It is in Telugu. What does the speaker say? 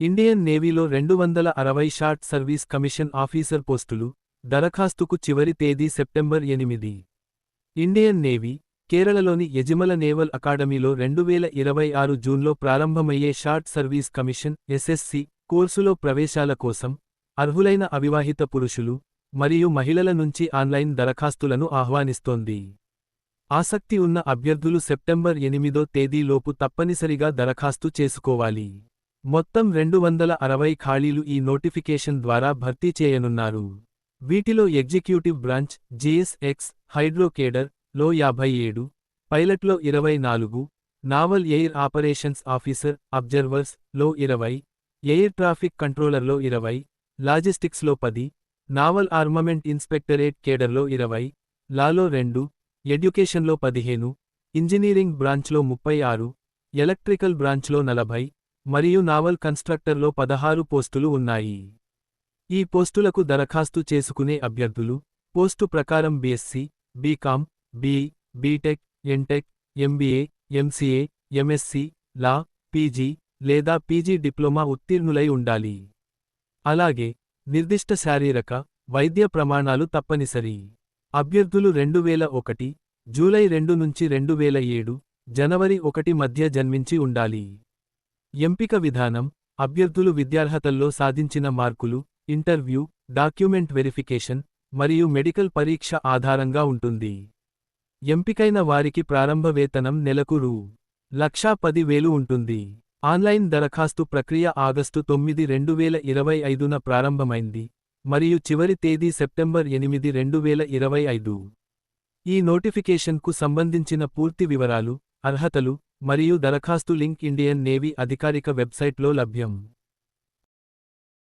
ఇండియన్ నేవీలో రెండు వందల అరవై షార్ట్ సర్వీస్ కమిషన్ ఆఫీసర్ పోస్టులు దరఖాస్తుకు చివరి తేదీ సెప్టెంబర్ ఎనిమిది. ఇండియన్ నేవీ కేరళలోని యజిమల నేవల్ అకాడమీలో రెండు వేల ఇరవై ఆరు జూన్లో ప్రారంభమయ్యే షార్ట్ సర్వీస్ కమిషన్ ఎస్ఎస్సి కోర్సులో ప్రవేశాల కోసం అర్హులైన అవివాహిత పురుషులు మరియు మహిళల నుంచి ఆన్లైన్ దరఖాస్తులను ఆహ్వానిస్తోంది. ఆసక్తి ఉన్న అభ్యర్థులు సెప్టెంబర్ ఎనిమిదో తేదీలోపు తప్పనిసరిగా దరఖాస్తు చేసుకోవాలి. మొత్తం రెండు వందల అరవై ఖాళీలు ఈ నోటిఫికేషన్ ద్వారా భర్తీ చేయనున్నారు. వీటిలో ఎగ్జిక్యూటివ్ బ్రాంచ్ జీఎస్ఎక్స్ హైడ్రోకేడర్లో యాభై ఏడు పైలట్లో ఇరవై నాలుగు నావల్ ఎయిర్ ఆపరేషన్స్ ఆఫీసర్ అబ్జర్వర్స్లో ఇరవై ఎయిర్ ట్రాఫిక్ కంట్రోలర్లో ఇరవై లాజిస్టిక్స్లో పది నావల్ ఆర్మమెంట్ ఇన్స్పెక్టరేట్ కేడర్లో ఇరవై లాలో రెండు ఎడ్యుకేషన్లో పదిహేను ఇంజనీరింగ్ బ్రాంచ్లో ముప్పై ఆరు ఎలక్ట్రికల్ బ్రాంచ్లో నలభై మరియు నావల్ కన్స్ట్రక్టర్లో పదహారు పోస్టులు ఉన్నాయి. ఈ పోస్టులకు దరఖాస్తు చేసుకునే అభ్యర్థులు పోస్టు ప్రకారం BSc BCom B BTech MTech MBA MCA MSc law PG లేదా పీజీ డిప్లొమా ఉత్తీర్ణులై ఉండాలి. అలాగే నిర్దిష్ట శారీరక వైద్య ప్రమాణాలు తప్పనిసరి. అభ్యర్థులు రెండు వేల ఒకటి జూలై రెండు నుంచి రెండు వేల ఏడు జనవరి ఒకటి మధ్య జన్మించి ఉండాలి. ఎంపిక విధానం అభ్యర్థులు విద్యార్హతల్లో సాధించిన మార్కులు ఇంటర్వ్యూ డాక్యుమెంట్ వెరిఫికేషన్ మరియు మెడికల్ పరీక్ష ఆధారంగా ఉంటుంది. ఎంపికైన వారికి ప్రారంభ వేతనం నెలకు రూ. లక్షా పది వేలు ఉంటుంది. ఆన్లైన్ దరఖాస్తు ప్రక్రియ ఆగస్టు తొమ్మిది రెండు వేల ఇరవై ఐదున ప్రారంభమైంది మరియు చివరి తేదీ సెప్టెంబర్ ఎనిమిది రెండు వేల ఇరవై ఐదు. ఈ నోటిఫికేషన్కు సంబంధించిన పూర్తి వివరాలు అర్హతలు మరియు దరఖాస్తు లింక్ ఇండియన్ నేవీ అధికారిక వెబ్సైట్లో లభ్యం.